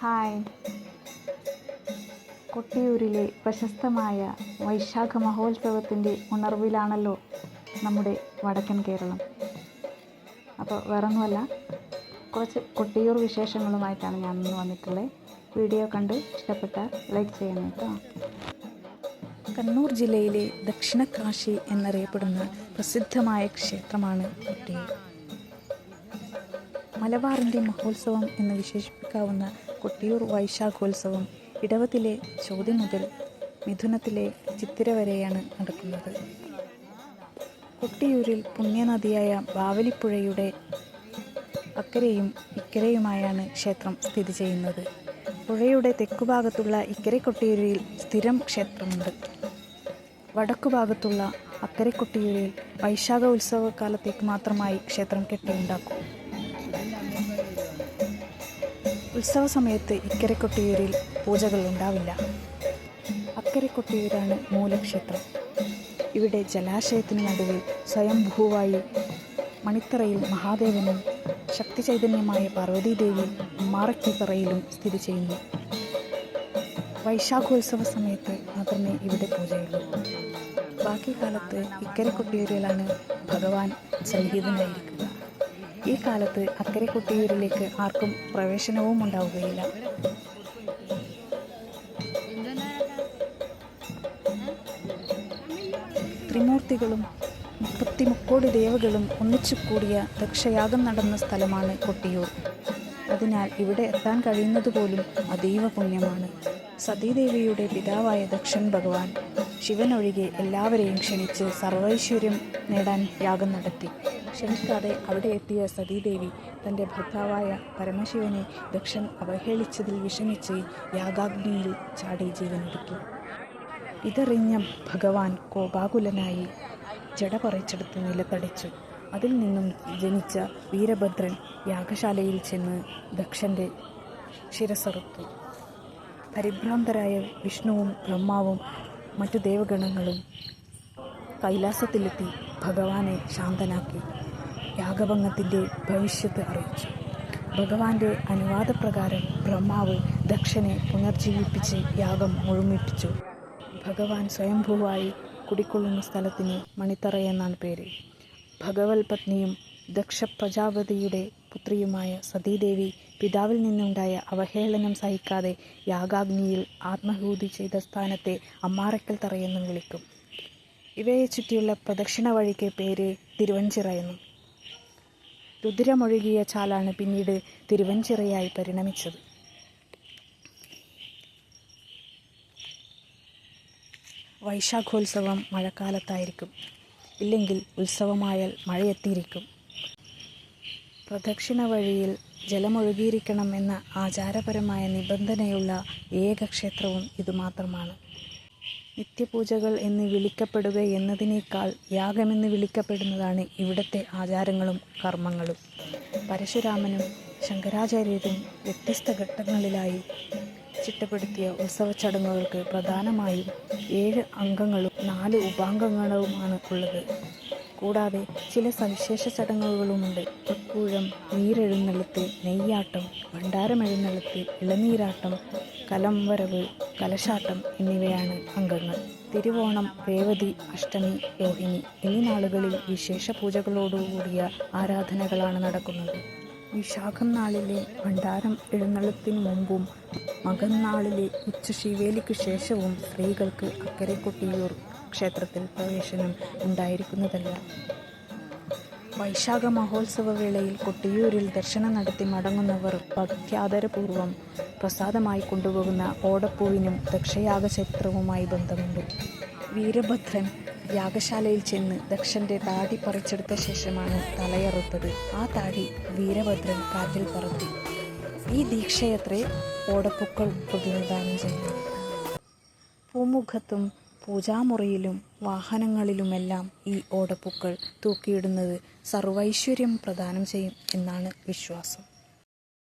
Hi. കൊട്ടിയൂരിലെ പ്രശസ്തമായ വൈശാഖ മഹോത്സവത്തിന്റെ ഉണർവിലാണല്ലോ നമ്മുടെ വടക്കൻ കേരളം. അപ്പോൾ വേറൊന്നുമല്ല കുറച്ച് കൊട്ടിയൂർ വിശേഷങ്ങളുമായിട്ടാണ് ഞാൻ ഇന്ന് വന്നിട്ടുള്ളത് വീഡിയോ കണ്ട് ഇഷ്ടപ്പെട്ട ലൈക്ക് ചെയ്യണം കേട്ടോ. കണ്ണൂർ ജില്ലയിലെ ദക്ഷിണകാശി എന്നറിയപ്പെടുന്ന പ്രസിദ്ധമായ ക്ഷേത്രമാണ് കൊട്ടിയൂർ. മലബാറിന്റെ മഹോത്സവം എന്ന് വിശേഷിപ്പിക്കാവുന്ന കൊട്ടിയൂർ വൈശാഖോത്സവം ഇടവത്തിലെ ചോതി മുതൽ മിഥുനത്തിലെ ചിത്തിര വരെയാണ് നടക്കുന്നത്. കൊട്ടിയൂരിൽ പുണ്യനദിയായ ബാവലിപ്പുഴയുടെ അക്കരെയും ഇക്കരയുമായാണ് ക്ഷേത്രം സ്ഥിതി ചെയ്യുന്നത്. പുഴയുടെ തെക്കുഭാഗത്തുള്ള ഇക്കരെ കൊട്ടിയൂരിൽ സ്ഥിരം ക്ഷേത്രമുണ്ട്. വടക്കുഭാഗത്തുള്ള അക്കരെ കൊട്ടിയൂരിൽ വൈശാഖ ഉത്സവകാലത്തേക്ക് മാത്രമായി ക്ഷേത്രം കെട്ടിയുണ്ടാക്കും. ഉത്സവ സമയത്ത് ഇക്കരെ കൊട്ടിയൂരിൽ പൂജകൾ ഉണ്ടാവില്ല. അക്കരെ കൊട്ടിയൂരാണ് മൂലക്ഷേത്രം. ഇവിടെ ജലാശയത്തിന് നടുവിൽ സ്വയംഭൂവായി മണിത്തറയിൽ മഹാദേവനും ശക്തി ചൈതന്യമായ പാർവതീദേവി മാറക്കിത്തറയിലും സ്ഥിതി ചെയ്യുന്നു. വൈശാഖോത്സവ സമയത്ത് മാത്രമേ ഇവിടെ പൂജയുള്ളൂ. ബാക്കി കാലത്ത് ഇക്കരെ കൊട്ടിയൂരിലാണ് ഭഗവാൻ സന്നിഹിതനായിരിക്കുക. ഈ കാലത്ത് അക്കരെ കൊട്ടിയൂരിലേക്ക് ആർക്കും പ്രവേശനവും ഉണ്ടാവുകയില്ല. ത്രിമൂർത്തികളും മുപ്പത്തി മുക്കോടി ദേവകളും ഒന്നിച്ചു കൂടിയ ദക്ഷയാഗം നടന്ന സ്ഥലമാണ് കൊട്ടിയൂർ. അതിനാൽ ഇവിടെ എത്താൻ കഴിയുന്നത് പോലും അതീവ പുണ്യമാണ്. സതീദേവിയുടെ പിതാവായ ദക്ഷൻ ഭഗവാൻ ശിവനൊഴികെ എല്ലാവരെയും ക്ഷണിച്ച് സർവൈശ്വര്യം നേടാൻ യാഗം നടത്തി. ക്ഷണിക്കാതെ അവിടെ എത്തിയ സതീദേവി തന്റെ ഭർത്താവായ പരമശിവനെ ദക്ഷൻ അവഹേളിച്ചതിൽ വിഷമിച്ച് യാഗാഗ്നിയിൽ ചാടി ജീവനൊടുക്കി ഇതറിഞ്ഞ ഭഗവാൻ കോപാകുലനായി ജട പറിച്ചെടുത്ത് നിലത്തടിച്ചു. അതിൽ നിന്നും ജനിച്ച വീരഭദ്രൻ യാഗശാലയിൽ ചെന്ന് ദക്ഷന്റെ ശിരസറുത്തു പരിഭ്രാന്തരായ വിഷ്ണുവും ബ്രഹ്മാവും മറ്റു ദേവഗണങ്ങളും കൈലാസത്തിലെത്തി ഭഗവാനെ ശാന്തനാക്കി യാഗഭംഗത്തിന്റെ ഭവിഷ്യത്ത് അറിയിച്ചു. ഭഗവാന്റെ അനുവാദപ്രകാരം ബ്രഹ്മാവ് ദക്ഷനെ പുനർജീവിപ്പിച്ച് യാഗം മുഴുമിപ്പിച്ചു. ഭഗവാൻ സ്വയംഭൂവായി കുടിക്കൊള്ളുന്ന സ്ഥലത്തിന് മണിത്തറ എന്നാണ് പേര്. ഭഗവത് പത്നിയും ദക്ഷ പ്രജാപതിയുടെ പുത്രിയുമായ സതീദേവി പിതാവിൽ നിന്നുണ്ടായ അവഹേളനം സഹിക്കാതെ യാഗാഗ്നിയിൽ ആത്മഹൂതി ചെയ്ത സ്ഥാനത്തെ അമ്മാറക്കൽ തറയെന്നും വിളിക്കും. ഇവയെ ചുറ്റിയുള്ള പ്രദക്ഷിണ വഴിക്ക് പേര് തിരുവഞ്ചിറ എന്നും. രുദ്രമൊഴുകിയ ചാലാണ് പിന്നീട് തിരുവഞ്ചിറയായി പരിണമിച്ചത്. വൈശാഖോത്സവം മഴക്കാലത്തായിരിക്കും. ഇല്ലെങ്കിൽ ഉത്സവമായാൽ മഴയെത്തിയിരിക്കും. പ്രദക്ഷിണ വഴിയിൽ ജലമൊഴുകിയിരിക്കണം എന്ന ആചാരപരമായ നിബന്ധനയുള്ള ഏക ക്ഷേത്രവും ഇതുമാത്രമാണ്. നിത്യപൂജകൾ എന്ന് വിളിക്കപ്പെടുക എന്നതിനേക്കാൾ യാഗമെന്ന് വിളിക്കപ്പെടുന്നതാണ് ഇവിടുത്തെ ആചാരങ്ങളും കർമ്മങ്ങളും. പരശുരാമനും ശങ്കരാചാര്യരും വ്യത്യസ്ത ഘട്ടങ്ങളിലായി ചിട്ടപ്പെടുത്തിയ ഉത്സവ ചടങ്ങുകൾക്ക് പ്രധാനമായും ഏഴ് അംഗങ്ങളും നാല് ഉപാംഗങ്ങളുമാണ് ഉള്ളത്. കൂടാതെ ചില സവിശേഷ ചടങ്ങുകളുമുണ്ട്. തൃപ്പൂഴം നീരെഴുന്നള്ളത്ത് നെയ്യാട്ടം ഭണ്ഡാരമെഴുന്നള്ളത്ത് ഇളനീരാട്ടം കലംവരവ് കലശാട്ടം എന്നിവയാണ് അംഗങ്ങൾ. തിരുവോണം രേവതി അഷ്ടമി രോഹിണി എന്നീ നാളുകളിൽ വിശേഷ പൂജകളോടുകൂടിയ ആരാധനകളാണ് നടക്കുന്നത്. വിശാഖം നാളിലെ ഭണ്ഡാരം എഴുന്നള്ളത്തിനു മുമ്പും മകൻ നാളിലെ ഉച്ച ശിവേലിക്ക് ശേഷവും സ്ത്രീകൾക്ക് അക്കരെ കൊട്ടിയൂർ ക്ഷേത്രത്തിൽ പ്രവേശനം ഉണ്ടായിരിക്കുന്നതല്ല. വൈശാഖ മഹോത്സവ വേളയിൽ കൊട്ടിയൂരിൽ ദർശനം നടത്തി മടങ്ങുന്നവർ ഭക്ത്യാദരപൂർവം പ്രസാദമായി കൊണ്ടുപോകുന്ന ഓടപ്പൂവിനും ദക്ഷയാഗ ചരിത്രവുമായി ബന്ധമുണ്ട്. വീരഭദ്രൻ യാഗശാലയിൽ ചെന്ന് ദക്ഷന്റെ താടി പറിച്ചെടുത്ത ശേഷമാണ് തലയറുത്തത്. ആ താടി വീരഭദ്രൻ കാറ്റിൽ പറത്തി. ഈ ദീക്ഷയത്രേ ഓടപ്പൂക്കൾ പ്രതിനിധാനം ചെയ്യുന്നു. പൂമുഖത്തും പൂജാമുറിയിലും വാഹനങ്ങളിലുമെല്ലാം ഈ ഓടപ്പൂക്കൾ തൂക്കിയിടുന്നത് സർവൈശ്വര്യം പ്രദാനം ചെയ്യും എന്നാണ് വിശ്വാസം.